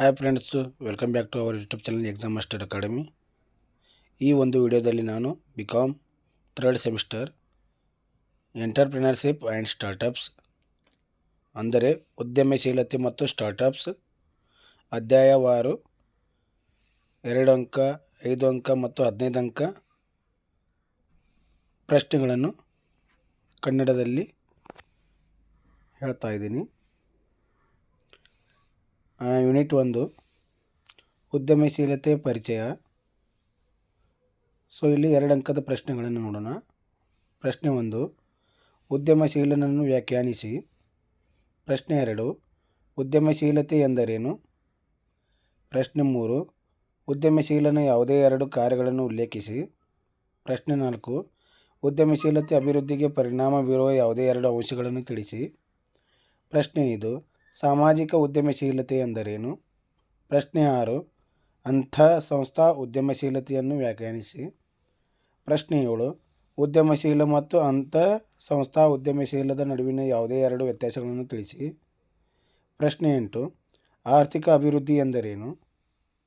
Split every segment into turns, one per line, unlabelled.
Hi friends welcome back to our YouTube channel exam master academy ಈ ಒಂದು ವಿಡಿಯೋದಲ್ಲಿ ನಾನು B Com third semester entrepreneurship and startups ಅಂದರೆ ಉದ್ಯಮಶೀಲತೆ ಮತ್ತು ಸ್ಟಾರ್ಟಪ್ಸ್ ಅಧ್ಯಾಯವಾರು ಎರಡು ಅಂಕ, ಐದು ಅಂಕ ಮತ್ತು ಹದಿನೈದು ಅಂಕ ಪ್ರಶ್ನೆಗಳನ್ನು ಕನ್ನಡದಲ್ಲಿ ಹೇಳ್ತಾ ಇದ್ದೀನಿ. ಯೂನಿಟ್ ಒಂದು, ಉದ್ಯಮಶೀಲತೆ ಪರಿಚಯ. ಸೊ ಇಲ್ಲಿ ಎರಡು ಅಂಕದ ಪ್ರಶ್ನೆಗಳನ್ನು ನೋಡೋಣ. ಪ್ರಶ್ನೆ ಒಂದು, ಉದ್ಯಮಶೀಲನನ್ನು ವ್ಯಾಖ್ಯಾನಿಸಿ. ಪ್ರಶ್ನೆ ಎರಡು, ಉದ್ಯಮಶೀಲತೆ ಎಂದರೇನು? ಪ್ರಶ್ನೆ ಮೂರು, ಉದ್ಯಮಶೀಲನ ಯಾವುದೇ ಎರಡು ಕಾರ್ಯಗಳನ್ನು ಉಲ್ಲೇಖಿಸಿ. ಪ್ರಶ್ನೆ ನಾಲ್ಕು, ಉದ್ಯಮಶೀಲತೆ ಅಭಿವೃದ್ಧಿಗೆ ಪರಿಣಾಮ ಬೀರುವ ಯಾವುದೇ ಎರಡು ಅಂಶಗಳನ್ನು ತಿಳಿಸಿ. ಪ್ರಶ್ನೆ ಐದು ಸಾಮಾಜಿಕ ಉದ್ಯಮಶೀಲತೆ ಎಂದರೇನು? ಪ್ರಶ್ನೆ ಆರು. ಅಂಥ ಸಂಸ್ಥಾ ಉದ್ಯಮಶೀಲತೆಯನ್ನು ವ್ಯಾಖ್ಯಾನಿಸಿ. ಪ್ರಶ್ನೆ ಏಳು. ಉದ್ಯಮಶೀಲ ಮತ್ತು ಅಂಥ ಸಂಸ್ಥಾ ಉದ್ಯಮಶೀಲದ ನಡುವಿನ ಯಾವುದೇ ಎರಡು ವ್ಯತ್ಯಾಸಗಳನ್ನು ತಿಳಿಸಿ. ಪ್ರಶ್ನೆ ಎಂಟು. ಆರ್ಥಿಕ ಅಭಿವೃದ್ಧಿ ಎಂದರೇನು?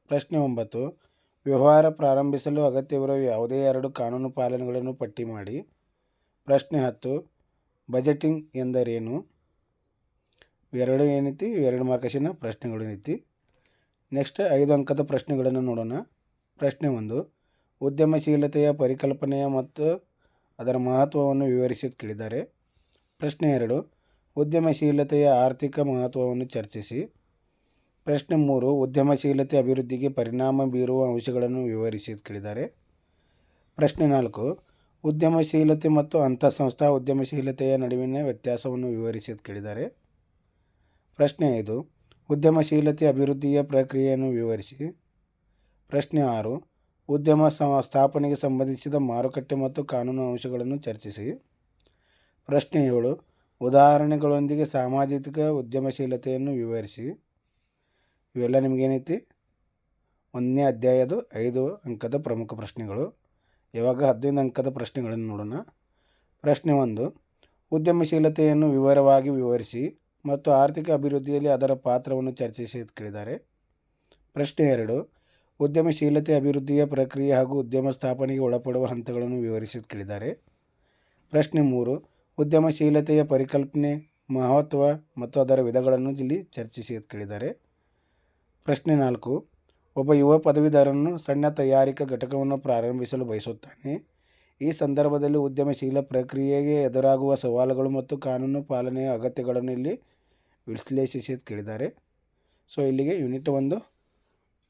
ಪ್ರಶ್ನೆ ಒಂಬತ್ತು. ವ್ಯವಹಾರ ಪ್ರಾರಂಭಿಸಲು ಅಗತ್ಯವಿರುವ ಯಾವುದೇ ಎರಡು ಕಾನೂನು ಪಾಲನೆಗಳನ್ನು ಪಟ್ಟಿ ಮಾಡಿ. ಪ್ರಶ್ನೆ ಹತ್ತು. ಬಜೆಟಿಂಗ್ ಎಂದರೇನು? ಎರಡು ಏನೈತಿ? ಎರಡು ಮಾರ್ಕಸಿನ ಪ್ರಶ್ನೆಗಳು ಏನೈತಿ? ನೆಕ್ಸ್ಟ್ ಐದು ಅಂಕದ ಪ್ರಶ್ನೆಗಳನ್ನು ನೋಡೋಣ. ಪ್ರಶ್ನೆ ಒಂದು, ಉದ್ಯಮಶೀಲತೆಯ ಪರಿಕಲ್ಪನೆಯ ಮತ್ತು ಅದರ ಮಹತ್ವವನ್ನು ವಿವರಿಸಿ ಕೇಳಿದ್ದಾರೆ. ಪ್ರಶ್ನೆ ಎರಡು, ಉದ್ಯಮಶೀಲತೆಯ ಆರ್ಥಿಕ ಮಹತ್ವವನ್ನು ಚರ್ಚಿಸಿ. ಪ್ರಶ್ನೆ ಮೂರು, ಉದ್ಯಮಶೀಲತೆ ಅಭಿವೃದ್ಧಿಗೆ ಪರಿಣಾಮ ಬೀರುವ ಅಂಶಗಳನ್ನು ವಿವರಿಸಿ ಕೇಳಿದ್ದಾರೆ. ಪ್ರಶ್ನೆ ನಾಲ್ಕು, ಉದ್ಯಮಶೀಲತೆ ಮತ್ತು ಅಂತಃಸಂಸ್ಥಾ ಉದ್ಯಮಶೀಲತೆಯ ನಡುವಿನ ವ್ಯತ್ಯಾಸವನ್ನು ವಿವರಿಸಿ ಕೇಳಿದ್ದಾರೆ. ಪ್ರಶ್ನೆ ಐದು ಉದ್ಯಮಶೀಲತೆ ಅಭಿವೃದ್ಧಿಯ ಪ್ರಕ್ರಿಯೆಯನ್ನು ವಿವರಿಸಿ. ಪ್ರಶ್ನೆ ಆರು. ಉದ್ಯಮ ಸ್ಥಾಪನೆಗೆ ಸಂಬಂಧಿಸಿದ ಮಾರುಕಟ್ಟೆ ಮತ್ತು ಕಾನೂನು ಅಂಶಗಳನ್ನು ಚರ್ಚಿಸಿ. ಪ್ರಶ್ನೆ ಏಳು. ಉದಾಹರಣೆಗಳೊಂದಿಗೆ ಸಾಮಾಜಿಕ ಉದ್ಯಮಶೀಲತೆಯನ್ನು ವಿವರಿಸಿ. ಇವೆಲ್ಲ ನಿಮಗೇನೈತಿ? ಒಂದನೇ ಅಧ್ಯಾಯದ ಐದು ಅಂಕದ ಪ್ರಮುಖ ಪ್ರಶ್ನೆಗಳು. ಇವಾಗ ಹದಿನೈದು ಅಂಕದ ಪ್ರಶ್ನೆಗಳನ್ನು ನೋಡೋಣ. ಪ್ರಶ್ನೆ ಒಂದು. ಉದ್ಯಮಶೀಲತೆಯನ್ನು ವಿವರವಾಗಿ ವಿವರಿಸಿ. ಮತ್ತು ಆರ್ಥಿಕ ಅಭಿವೃದ್ಧಿಯಲ್ಲಿ ಅದರ ಪಾತ್ರವನ್ನು ಚರ್ಚಿಸಿ ಕೇಳಿದ್ದಾರೆ ಪ್ರಶ್ನೆ ಎರಡು, ಉದ್ಯಮಶೀಲತೆ ಅಭಿವೃದ್ಧಿಯ ಪ್ರಕ್ರಿಯೆ ಹಾಗೂ ಉದ್ಯಮ ಸ್ಥಾಪನೆಗೆ ಒಳಪಡುವ ಹಂತಗಳನ್ನು ವಿವರಿಸಿ ಕೇಳಿದ್ದಾರೆ ಪ್ರಶ್ನೆ ಮೂರು, ಉದ್ಯಮಶೀಲತೆಯ ಪರಿಕಲ್ಪನೆ, ಮಹತ್ವ ಮತ್ತು ಅದರ ವಿಧಗಳನ್ನು ಇಲ್ಲಿ ಚರ್ಚಿಸಿ ಕೇಳಿದ್ದಾರೆ ಪ್ರಶ್ನೆ ನಾಲ್ಕು, ಒಬ್ಬ ಯುವ ಪದವೀಧರನು ಸಣ್ಣ ತಯಾರಿಕಾ ಘಟಕವನ್ನು ಪ್ರಾರಂಭಿಸಲು ಬಯಸುತ್ತಾನೆ. ಈ ಸಂದರ್ಭದಲ್ಲಿ ಉದ್ಯಮಶೀಲ ಪ್ರಕ್ರಿಯೆಗೆ ಎದುರಾಗುವ ಸವಾಲುಗಳು ಮತ್ತು ಕಾನೂನು ಪಾಲನೆಯ ಅಗತ್ಯಗಳನ್ನು ಇಲ್ಲಿ ವಿಶ್ಲೇಷಿಸಿ ಕೇಳಿದ್ದಾರೆ. ಸೊ, ಇಲ್ಲಿಗೆ ಯೂನಿಟ್ ಒಂದು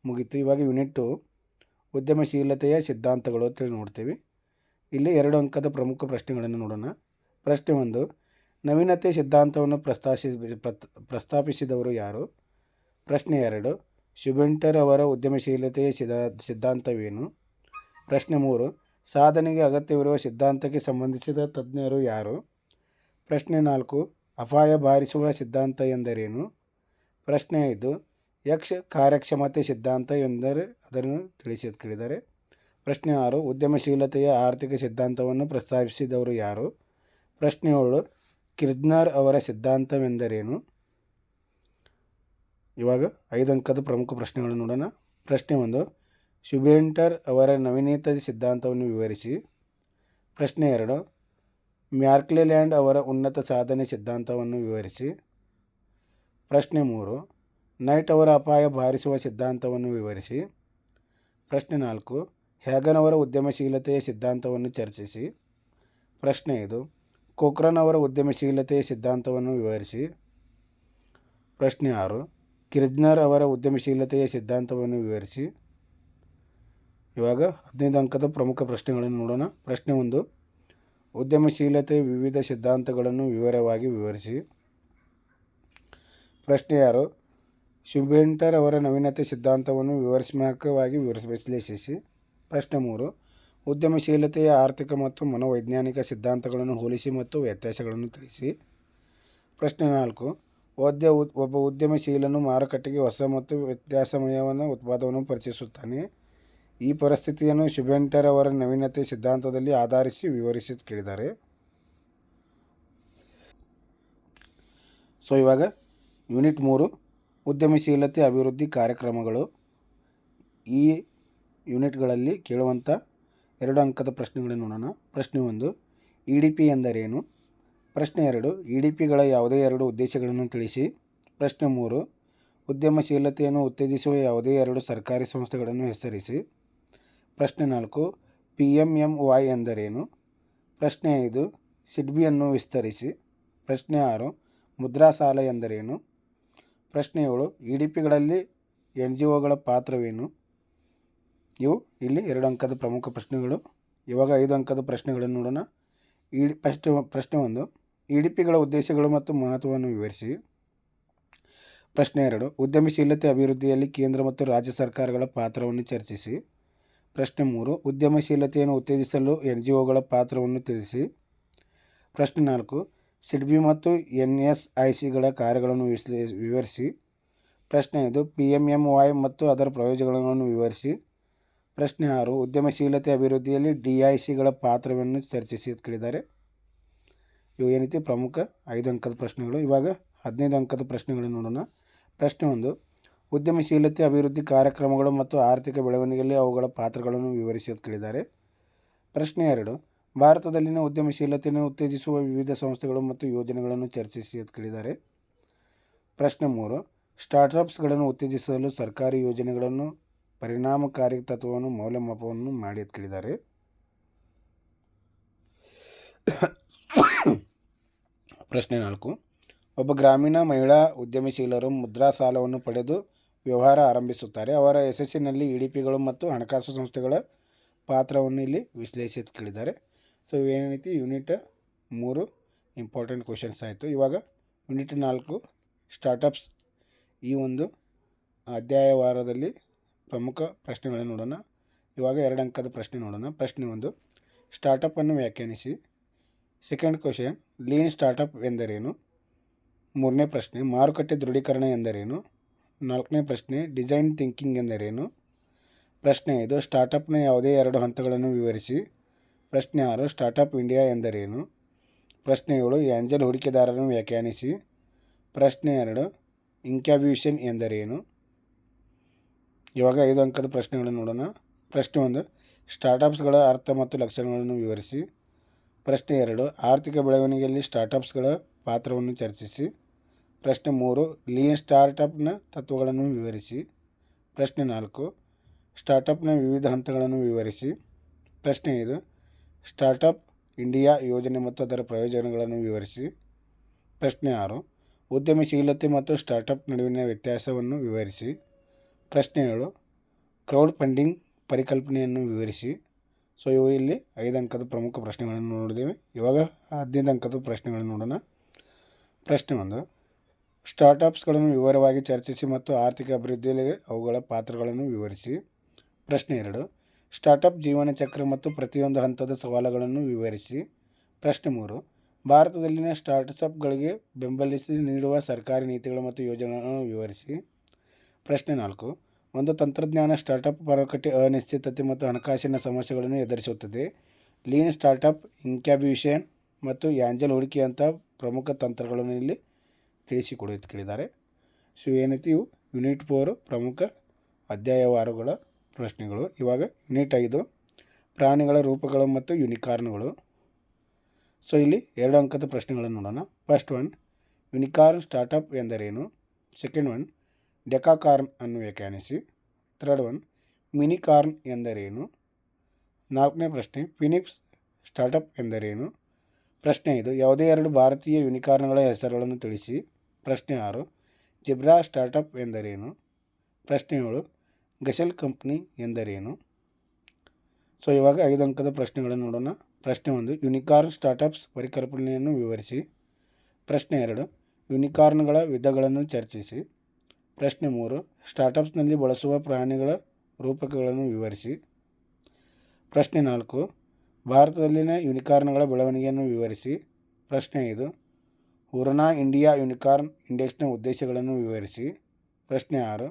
ಮುಗೀತು. ಇವಾಗ ಯೂನಿಟ್ ಟು ಉದ್ಯಮಶೀಲತೆಯ ಸಿದ್ಧಾಂತಗಳು ಅಂತೇಳಿ ನೋಡ್ತೀವಿ. ಇಲ್ಲಿ ಎರಡು ಅಂಕದ ಪ್ರಮುಖ ಪ್ರಶ್ನೆಗಳನ್ನು ನೋಡೋಣ. ಪ್ರಶ್ನೆ ಒಂದು, ನವೀನತೆ ಸಿದ್ಧಾಂತವನ್ನು ಪ್ರಸ್ತಾಪಿಸಿ ಪ್ರಸ್ತಾಪಿಸಿದವರು ಯಾರು? ಪ್ರಶ್ನೆ ಎರಡು, ಶುಭೆಂಟರ್ ಅವರ ಉದ್ಯಮಶೀಲತೆಯ ಸಿದ್ಧಾಂತವೇನು? ಪ್ರಶ್ನೆ ಮೂರು, ಸಾಧನೆಗೆ ಅಗತ್ಯವಿರುವ ಸಿದ್ಧಾಂತಕ್ಕೆ ಸಂಬಂಧಿಸಿದ ತಜ್ಞರು ಯಾರು? ಪ್ರಶ್ನೆ ನಾಲ್ಕು ಅಪಾಯ ಬಾರಿಸುವ ಸಿದ್ಧಾಂತ ಎಂದರೇನು? ಪ್ರಶ್ನೆ ಐದು. ಯಕ್ಷ ಕಾರ್ಯಕ್ಷಮತೆ ಸಿದ್ಧಾಂತ ಎಂದರೆ ಅದನ್ನು ತಿಳಿಸಿ ಕೇಳಿದರೆ. ಪ್ರಶ್ನೆ ಆರು. ಉದ್ಯಮಶೀಲತೆಯ ಆರ್ಥಿಕ ಸಿದ್ಧಾಂತವನ್ನು ಪ್ರಸ್ತಾಪಿಸಿದವರು ಯಾರು? ಪ್ರಶ್ನೆ ಏಳು. ಕಿರ್ಜ್ನರ್ ಅವರ ಸಿದ್ಧಾಂತವೆಂದರೇನು? ಇವಾಗ ಐದು ಅಂಕದ ಪ್ರಮುಖ ಪ್ರಶ್ನೆಗಳನ್ನು ನೋಡೋಣ. ಪ್ರಶ್ನೆ ಒಂದು. ಶುಭೇಂಟರ್ ಅವರ ನವೀನೇತ ಸಿದ್ಧಾಂತವನ್ನು ವಿವರಿಸಿ. ಪ್ರಶ್ನೆ ಎರಡು. ಮ್ಯಾರ್ಕ್ಲೆಲ್ಯಾಂಡ್ ಅವರ ಉನ್ನತ ಸಾಧನೆ ಸಿದ್ಧಾಂತವನ್ನು ವಿವರಿಸಿ. ಪ್ರಶ್ನೆ ಮೂರು. ನೈಟ್ ಅವರ ಅಪಾಯ ಬಾರಿಸುವ ಸಿದ್ಧಾಂತವನ್ನು ವಿವರಿಸಿ. ಪ್ರಶ್ನೆ ನಾಲ್ಕು. ಹ್ಯಾಗನ್ ಅವರ ಉದ್ಯಮಶೀಲತೆಯ ಸಿದ್ಧಾಂತವನ್ನು ಚರ್ಚಿಸಿ. ಪ್ರಶ್ನೆ ಐದು. ಕೊಕ್ರನ್ ಅವರ ಉದ್ಯಮಶೀಲತೆಯ ಸಿದ್ಧಾಂತವನ್ನು ವಿವರಿಸಿ. ಪ್ರಶ್ನೆ ಆರು. ಕಿರ್ಜ್ನರ್ ಅವರ ಉದ್ಯಮಶೀಲತೆಯ ಸಿದ್ಧಾಂತವನ್ನು ವಿವರಿಸಿ. ಇವಾಗ ಹದಿನೈದು ಅಂಕದ ಪ್ರಮುಖ ಪ್ರಶ್ನೆಗಳನ್ನು ನೋಡೋಣ. ಪ್ರಶ್ನೆ ಒಂದು. ಉದ್ಯಮಶೀಲತೆ ವಿವಿಧ ಸಿದ್ಧಾಂತಗಳನ್ನು ವಿವರವಾಗಿ ವಿವರಿಸಿ. ಪ್ರಶ್ನೆ ಯಾರು? ಶುಭೆಂಟರ್ ಅವರ ನವೀನತೆ ಸಿದ್ಧಾಂತವನ್ನು ವಿವರಣಾತ್ಮಕವಾಗಿ ವಿಶ್ಲೇಷಿಸಿ. ಪ್ರಶ್ನೆ ಮೂರು. ಉದ್ಯಮಶೀಲತೆಯ ಆರ್ಥಿಕ ಮತ್ತು ಮನೋವೈಜ್ಞಾನಿಕ ಸಿದ್ಧಾಂತಗಳನ್ನು ಹೋಲಿಸಿ ಮತ್ತು ವ್ಯತ್ಯಾಸಗಳನ್ನು ತಿಳಿಸಿ. ಪ್ರಶ್ನೆ ನಾಲ್ಕು. ಉದ್ಯ ಒಬ್ಬ ಉದ್ಯಮಶೀಲನು ಮಾರುಕಟ್ಟೆಗೆ ಹೊಸ ಮತ್ತು ವ್ಯತ್ಯಾಸಮಯವನ್ನು ಉತ್ಪಾದವನ್ನು ಪರಿಚಯಿಸುತ್ತಾನೆ. ಈ ಪರಿಸ್ಥಿತಿಯನ್ನು ಶುಭೆಂಟರ್ ಅವರ ನವೀನತೆ ಸಿದ್ಧಾಂತದಲ್ಲಿ ಆಧರಿಸಿ ವಿವರಿಸಿ ಕೇಳಿದ್ದಾರೆ. ಸೊ ಇವಾಗ ಯೂನಿಟ್ ಮೂರು, ಉದ್ಯಮಶೀಲತೆ ಅಭಿವೃದ್ಧಿ ಕಾರ್ಯಕ್ರಮಗಳು. ಈ ಯೂನಿಟ್ಗಳಲ್ಲಿ ಕೇಳುವಂಥ ಎರಡು ಅಂಕದ ಪ್ರಶ್ನೆಗಳನ್ನು ನೋಡೋಣ. ಪ್ರಶ್ನೆ ಒಂದು ಇ ಡಿ ಪಿ ಎಂದರೇನು? ಪ್ರಶ್ನೆ ಎರಡು ಇ ಡಿ ಪಿಗಳ ಯಾವುದೇ ಎರಡು ಉದ್ದೇಶಗಳನ್ನು ತಿಳಿಸಿ. ಪ್ರಶ್ನೆ ಮೂರು, ಉದ್ಯಮಶೀಲತೆಯನ್ನು ಉತ್ತೇಜಿಸುವ ಯಾವುದೇ ಎರಡು ಸರ್ಕಾರಿ ಸಂಸ್ಥೆಗಳನ್ನು ಹೆಸರಿಸಿ. ಪ್ರಶ್ನೆ ನಾಲ್ಕು ಪಿ ಎಂ ಎಂ ವಾಯ್ ಎಂದರೇನು? ಪ್ರಶ್ನೆ ಐದು, ಸಿಡ್ಬಿಯನ್ನು ವಿಸ್ತರಿಸಿ. ಪ್ರಶ್ನೆ ಆರು ಮುದ್ರಾ ಸಾಲ ಎಂದರೇನು? ಪ್ರಶ್ನೆ ಏಳು ಇ ಡಿ ಪಿಗಳಲ್ಲಿ ಎನ್ ಜಿ ಒಗಳ ಪಾತ್ರವೇನು? ಇವು ಇಲ್ಲಿ ಎರಡು ಅಂಕದ ಪ್ರಮುಖ ಪ್ರಶ್ನೆಗಳು. ಇವಾಗ ಐದು ಅಂಕದ ಪ್ರಶ್ನೆಗಳನ್ನು ನೋಡೋಣ. ಇ ಪ್ರಶ್ನೆ ಪ್ರಶ್ನೆ ಒಂದು ಇ ಡಿ ಪಿಗಳ ಉದ್ದೇಶಗಳು ಮತ್ತು ಮಹತ್ವವನ್ನು ವಿವರಿಸಿ. ಪ್ರಶ್ನೆ ಎರಡು, ಉದ್ಯಮಶೀಲತೆ ಅಭಿವೃದ್ಧಿಯಲ್ಲಿ ಕೇಂದ್ರ ಮತ್ತು ರಾಜ್ಯ ಸರ್ಕಾರಗಳ ಪಾತ್ರವನ್ನು ಚರ್ಚಿಸಿ. ಪ್ರಶ್ನೆ ಮೂರು, ಉದ್ಯಮಶೀಲತೆಯನ್ನು ಉತ್ತೇಜಿಸಲು ಎನ್ ಜಿ ಒಗಳ ಪಾತ್ರವನ್ನು ತಿಳಿಸಿ. ಪ್ರಶ್ನೆ ನಾಲ್ಕು, ಸಿಡ್ಬಿ ಮತ್ತು ಎನ್ ಎಸ್ ಐ ಸಿಗಳ ಕಾರ್ಯಗಳನ್ನು ವಿಶ್ಲೇ, ವಿವರಿಸಿ. ಪ್ರಶ್ನೆ ಐದು ಪಿ ಎಂ ಎಂ ವಾಯ್ ಮತ್ತು ಅದರ ಪ್ರಯೋಜನಗಳನ್ನು ವಿವರಿಸಿ. ಪ್ರಶ್ನೆ ಆರು, ಉದ್ಯಮಶೀಲತೆ ಅಭಿವೃದ್ಧಿಯಲ್ಲಿ ಡಿ ಐ ಸಿಗಳ ಪಾತ್ರವನ್ನು ಚರ್ಚಿಸಿ ಕೇಳಿದ್ದಾರೆ. ಇವು ಏನೈತಿ ಪ್ರಮುಖ ಐದು ಅಂಕದ ಪ್ರಶ್ನೆಗಳು. ಇವಾಗ ಹದಿನೈದು ಅಂಕದ ಪ್ರಶ್ನೆಗಳನ್ನು ನೋಡೋಣ. ಪ್ರಶ್ನೆ ಒಂದು ಉದ್ಯಮಶೀಲತೆ, ಅಭಿವೃದ್ಧಿ ಕಾರ್ಯಕ್ರಮಗಳು ಮತ್ತು ಆರ್ಥಿಕ ಬೆಳವಣಿಗೆಯಲ್ಲಿ ಅವುಗಳ ಪಾತ್ರಗಳನ್ನು ವಿವರಿಸಿ ಕೇಳಿದ್ದಾರೆ ಪ್ರಶ್ನೆ ಎರಡು. ಭಾರತದಲ್ಲಿನ ಉದ್ಯಮಶೀಲತೆಯನ್ನು ಉತ್ತೇಜಿಸುವ ವಿವಿಧ ಸಂಸ್ಥೆಗಳು ಮತ್ತು ಯೋಜನೆಗಳನ್ನು ಚರ್ಚಿಸಿ ಅಂತ ಕೇಳಿದ್ದಾರೆ ಪ್ರಶ್ನೆ ಮೂರು. ಸ್ಟಾರ್ಟ್ಅಪ್ಸ್ಗಳನ್ನು ಉತ್ತೇಜಿಸಲು ಸರ್ಕಾರಿ ಯೋಜನೆಗಳನ್ನು ಪರಿಣಾಮಕಾರಿ ತತ್ವವನ್ನು ಮೌಲ್ಯಮಾಪನವನ್ನು ಮಾಡಿ ಅಂತ ಕೇಳಿದ್ದಾರೆ ಪ್ರಶ್ನೆ ನಾಲ್ಕು. ಒಬ್ಬ ಗ್ರಾಮೀಣ ಮಹಿಳಾ ಉದ್ಯಮಶೀಲರು ಮುದ್ರಾ ಸಾಲವನ್ನು ಪಡೆದು ವ್ಯವಹಾರ ಆರಂಭಿಸುತ್ತಾರೆ. ಅವರ ಯಶಸ್ಸಿನಲ್ಲಿ ಇ ಡಿ ಪಿಗಳು ಮತ್ತು ಹಣಕಾಸು ಸಂಸ್ಥೆಗಳ ಪಾತ್ರವನ್ನು ಇಲ್ಲಿ ವಿಶ್ಲೇಷಿಸಿ ಕೇಳಿದ್ದಾರೆ ಸೊ ಏನೈತಿ ಯೂನಿಟ್ ಮೂರು ಇಂಪಾರ್ಟೆಂಟ್ ಕ್ವಶನ್ಸ್ ಆಯಿತು. ಇವಾಗ ಯೂನಿಟ್ ನಾಲ್ಕು ಸ್ಟಾರ್ಟಪ್ಸ್ ಈ ಒಂದು ಅಧ್ಯಾಯವಾರದಲ್ಲಿ ಪ್ರಮುಖ ಪ್ರಶ್ನೆಗಳನ್ನು ನೋಡೋಣ. ಇವಾಗ ಎರಡು ಅಂಕದ ಪ್ರಶ್ನೆ ನೋಡೋಣ. ಪ್ರಶ್ನೆ ಒಂದು ಸ್ಟಾರ್ಟಪ್ಪನ್ನು ವ್ಯಾಖ್ಯಾನಿಸಿ. ಸೆಕೆಂಡ್ ಕ್ವಶನ್, ಲೀನ್ ಸ್ಟಾರ್ಟಪ್ ಎಂದರೇನು? ಮೂರನೇ ಪ್ರಶ್ನೆ, ಮಾರುಕಟ್ಟೆ ದೃಢೀಕರಣ ಎಂದರೇನು? ನಾಲ್ಕನೇ ಪ್ರಶ್ನೆ, ಡಿಸೈನ್ ಥಿಂಕಿಂಗ್ ಎಂದರೇನು? ಪ್ರಶ್ನೆ ಐದು ಸ್ಟಾರ್ಟಪ್ನ ಯಾವುದೇ ಎರಡು ಹಂತಗಳನ್ನು ವಿವರಿಸಿ. ಪ್ರಶ್ನೆ ಆರು ಸ್ಟಾರ್ಟಪ್ ಇಂಡಿಯಾ ಎಂದರೇನು? ಪ್ರಶ್ನೆ ಏಳು ಆ್ಯಂಜಲ್ ಹೂಡಿಕೆದಾರರನ್ನು ವ್ಯಾಖ್ಯಾನಿಸಿ. ಪ್ರಶ್ನೆ ಎರಡು ಇನ್ಕ್ಯಾಬ್ಯೂಷನ್ ಎಂದರೇನು? ಇವಾಗ ಐದು ಅಂಕದ ಪ್ರಶ್ನೆಗಳನ್ನು ನೋಡೋಣ. ಪ್ರಶ್ನೆ ಒಂದು ಸ್ಟಾರ್ಟಪ್ಸ್ಗಳ ಅರ್ಥ ಮತ್ತು ಲಕ್ಷಣಗಳನ್ನು ವಿವರಿಸಿ. ಪ್ರಶ್ನೆ ಎರಡು, ಆರ್ಥಿಕ ಬೆಳವಣಿಗೆಯಲ್ಲಿ ಸ್ಟಾರ್ಟಪ್ಸ್ಗಳ ಪಾತ್ರವನ್ನು ಚರ್ಚಿಸಿ. ಪ್ರಶ್ನೆ ಮೂರು, ಲೀನ್ ಸ್ಟಾರ್ಟಪ್ನ ತತ್ವಗಳನ್ನು ವಿವರಿಸಿ. ಪ್ರಶ್ನೆ ನಾಲ್ಕು ಸ್ಟಾರ್ಟಪ್ನ ವಿವಿಧ ಹಂತಗಳನ್ನು ವಿವರಿಸಿ. ಪ್ರಶ್ನೆ ಐದು ಸ್ಟಾರ್ಟಪ್ ಇಂಡಿಯಾ ಯೋಜನೆ ಮತ್ತು ಅದರ ಪ್ರಯೋಜನಗಳನ್ನು ವಿವರಿಸಿ. ಪ್ರಶ್ನೆ ಆರು, ಉದ್ಯಮಶೀಲತೆ ಮತ್ತು ಸ್ಟಾರ್ಟಪ್ ನಡುವಿನ ವ್ಯತ್ಯಾಸವನ್ನು ವಿವರಿಸಿ. ಪ್ರಶ್ನೆ ಏಳು ಕ್ರೌಡ್ ಫಂಡಿಂಗ್ ಪರಿಕಲ್ಪನೆಯನ್ನು ವಿವರಿಸಿ. ಸೊ ಇವು ಇಲ್ಲಿ ಐದು ಅಂಕದ ಪ್ರಮುಖ ಪ್ರಶ್ನೆಗಳನ್ನು ನೋಡಿದ್ದೇವೆ. ಇವಾಗ ಹದಿನೈದು ಅಂಕದ ಪ್ರಶ್ನೆಗಳನ್ನು ನೋಡೋಣ. ಪ್ರಶ್ನೆ ಒಂದು ಸ್ಟಾರ್ಟಪ್ಸ್ಗಳನ್ನು ವಿವರವಾಗಿ ಚರ್ಚಿಸಿ ಮತ್ತು ಆರ್ಥಿಕ ಅಭಿವೃದ್ಧಿಯಲ್ಲಿ ಅವುಗಳ ಪಾತ್ರಗಳನ್ನು ವಿವರಿಸಿ. ಪ್ರಶ್ನೆ ಎರಡು ಸ್ಟಾರ್ಟಪ್ ಜೀವನ ಚಕ್ರ ಮತ್ತು ಪ್ರತಿಯೊಂದು ಹಂತದ ಸವಾಲುಗಳನ್ನು ವಿವರಿಸಿ. ಪ್ರಶ್ನೆ ಮೂರು, ಭಾರತದಲ್ಲಿನ ಸ್ಟಾರ್ಟ್ಅಪ್ಗಳಿಗೆ ಬೆಂಬಲಿಸಿ ನೀಡುವ ಸರ್ಕಾರಿ ನೀತಿಗಳು ಮತ್ತು ಯೋಜನೆಗಳನ್ನು ವಿವರಿಸಿ. ಪ್ರಶ್ನೆ ನಾಲ್ಕು, ಒಂದು ತಂತ್ರಜ್ಞಾನ ಸ್ಟಾರ್ಟಪ್ ಮಾರುಕಟ್ಟೆ ಅನಿಶ್ಚಿತತೆ ಮತ್ತು ಹಣಕಾಸಿನ ಸಮಸ್ಯೆಗಳನ್ನು ಎದುರಿಸುತ್ತದೆ. ಲೀನ್ ಸ್ಟಾರ್ಟಪ್ ಇನ್ಕ್ಯಾಬ್ಯೂಷನ್ ಮತ್ತು ಆ್ಯಂಜಲ್ ಹೂಡಿಕೆಯಂಥ ಪ್ರಮುಖ ತಂತ್ರಗಳನ್ನು ಇಲ್ಲಿ ತಿಳಿಸಿಕೊಡಿ ಅಂತ ಕೇಳಿದ್ದಾರೆ. ಸೊ ಏನೈತಿ ಇವು ಯೂನಿಟ್ ಫೋರ್ ಪ್ರಮುಖ ಅಧ್ಯಾಯವಾರುಗಳ ಪ್ರಶ್ನೆಗಳು. ಇವಾಗ ಯುನಿಟ್ ಐದು, ಪ್ರಾಣಿಗಳ ರೂಪಗಳು ಮತ್ತು ಯುನಿಕಾರ್ನ್ಗಳು. ಸೊ ಇಲ್ಲಿ ಎರಡು ಅಂಕದ ಪ್ರಶ್ನೆಗಳನ್ನು ನೋಡೋಣ. ಫಸ್ಟ್ ಒನ್ ಯುನಿಕಾರ್ನ್ ಸ್ಟಾರ್ಟಪ್ ಎಂದರೇನು? ಸೆಕೆಂಡ್ ಒನ್ ಡೆಕಾಕಾರ್ನ್ ಅನ್ನು ವ್ಯಾಖ್ಯಾನಿಸಿ. ಥರ್ಡ್ ಒನ್ ಮಿನಿಕಾರ್ನ್ ಎಂದರೇನು? ನಾಲ್ಕನೇ ಪ್ರಶ್ನೆ ಫಿನಿಪ್ಸ್ ಸ್ಟಾರ್ಟಪ್ ಎಂದರೇನು? ಪ್ರಶ್ನೆ ಇದು ಯಾವುದೇ ಎರಡು ಭಾರತೀಯ ಯುನಿಕಾರ್ನ್ಗಳ ಹೆಸರುಗಳನ್ನು ತಿಳಿಸಿ. ಪ್ರಶ್ನೆ ಆರು. ಜಿಬ್ರಾ ಸ್ಟಾರ್ಟಪ್ ಎಂದರೇನು? ಪ್ರಶ್ನೆ ಏಳು. ಗಸೆಲ್ ಕಂಪ್ನಿ ಎಂದರೇನು? ಸೊ, ಇವಾಗ ಐದು ಅಂಕದ ಪ್ರಶ್ನೆಗಳನ್ನು ನೋಡೋಣ. ಪ್ರಶ್ನೆ ಒಂದು, ಯುನಿಕಾರ್ನ್ ಸ್ಟಾರ್ಟಪ್ಸ್ ಪರಿಕಲ್ಪನೆಯನ್ನು ವಿವರಿಸಿ. ಪ್ರಶ್ನೆ ಎರಡು, ಯುನಿಕಾರ್ನ್ಗಳ ವಿಧಗಳನ್ನು ಚರ್ಚಿಸಿ. ಪ್ರಶ್ನೆ ಮೂರು ಸ್ಟಾರ್ಟಪ್ಸ್ನಲ್ಲಿ ಬಳಸುವ ಪ್ರಾಣಿಗಳ ರೂಪಕಗಳನ್ನು ವಿವರಿಸಿ. ಪ್ರಶ್ನೆ ನಾಲ್ಕು, ಭಾರತದಲ್ಲಿನ ಯುನಿಕಾರ್ನ್ಗಳ ಬೆಳವಣಿಗೆಯನ್ನು ವಿವರಿಸಿ. ಪ್ರಶ್ನೆ ಐದು ಹುರನಾ ಇಂಡಿಯಾ ಯುನಿಕಾರ್ನ್ ಇಂಡೆಕ್ಸ್ನ ಉದ್ದೇಶಗಳನ್ನು ವಿವರಿಸಿ. ಪ್ರಶ್ನೆ ಆರು.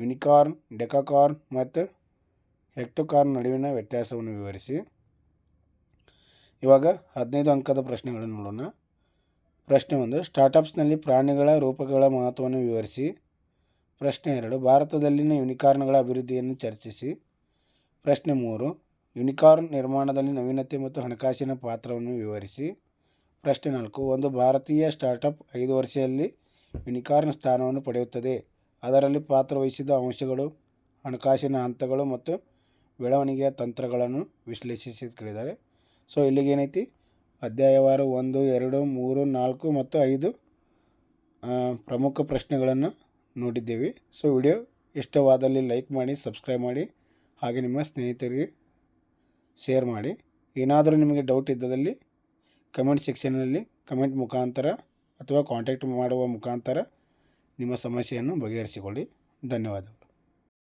ಯುನಿಕಾರ್ನ್, ಡೆಕಾಕಾರ್ನ್ ಮತ್ತು ಹೆಕ್ಟೋಕಾರ್ನ್ ನಡುವಿನ ವ್ಯತ್ಯಾಸವನ್ನು ವಿವರಿಸಿ. ಇವಾಗ ಹದಿನೈದು ಅಂಕದ ಪ್ರಶ್ನೆಗಳನ್ನು ನೋಡೋಣ. ಪ್ರಶ್ನೆ ಒಂದು. ಸ್ಟಾರ್ಟಪ್ಸ್ನಲ್ಲಿ ಪ್ರಾಣಿಗಳ ರೂಪಗಳ ಮಹತ್ವವನ್ನು ವಿವರಿಸಿ. ಪ್ರಶ್ನೆ ಎರಡು. ಭಾರತದಲ್ಲಿನ ಯುನಿಕಾರ್ನ್ಗಳ ಅಭಿವೃದ್ಧಿಯನ್ನು ಚರ್ಚಿಸಿ. ಪ್ರಶ್ನೆ ಮೂರು. ಯುನಿಕಾರ್ನ್ ನಿರ್ಮಾಣದಲ್ಲಿ ನವೀನತೆ ಮತ್ತು ಹಣಕಾಸಿನ ಪಾತ್ರವನ್ನು ವಿವರಿಸಿ. ಪ್ರಶ್ನೆ ನಾಲ್ಕು. ಒಂದು ಭಾರತೀಯ ಸ್ಟಾರ್ಟಪ್ ಐದು ವರ್ಷದಲ್ಲಿ ಯುನಿಕಾರ್ನ್ ಸ್ಥಾನವನ್ನು ಪಡೆಯುತ್ತದೆ. ಅದರಲ್ಲಿ ಪಾತ್ರವಹಿಸಿದ ಅಂಶಗಳು, ಹಣಕಾಸಿನ ಹಂತಗಳು ಮತ್ತು ಬೆಳವಣಿಗೆಯ ತಂತ್ರಗಳನ್ನು ವಿಶ್ಲೇಷಿಸಿ ಕೇಳಿದ್ದಾರೆ ಸೊ, ಇಲ್ಲಿಗೆ ಏನೈತಿ? ಅಧ್ಯಾಯವಾರು ಒಂದು, ಎರಡು, ಮೂರು, ನಾಲ್ಕು ಮತ್ತು ಐದು ಪ್ರಮುಖ ಪ್ರಶ್ನೆಗಳನ್ನು ನೋಡಿದ್ದೇವೆ. ಸೊ, ವಿಡಿಯೋ ಇಷ್ಟವಾದಲ್ಲಿ ಲೈಕ್ ಮಾಡಿ, ಸಬ್ಸ್ಕ್ರೈಬ್ ಮಾಡಿ, ಹಾಗೆ ನಿಮ್ಮ ಸ್ನೇಹಿತರಿಗೆ ಶೇರ್ ಮಾಡಿ. ಏನಾದರೂ ನಿಮಗೆ ಡೌಟ್ ಇದ್ದಲ್ಲಿ ಕಮೆಂಟ್ ಸೆಕ್ಷನ್ನಲ್ಲಿ ಕಮೆಂಟ್ ಮುಖಾಂತರ ಅಥವಾ ಕಾಂಟ್ಯಾಕ್ಟ್ ಮಾಡುವ ಮುಖಾಂತರ ನಿಮ್ಮ ಸಮಸ್ಯೆಯನ್ನು ಬಗೆಹರಿಸಿಕೊಳ್ಳಿ. ಧನ್ಯವಾದಗಳು.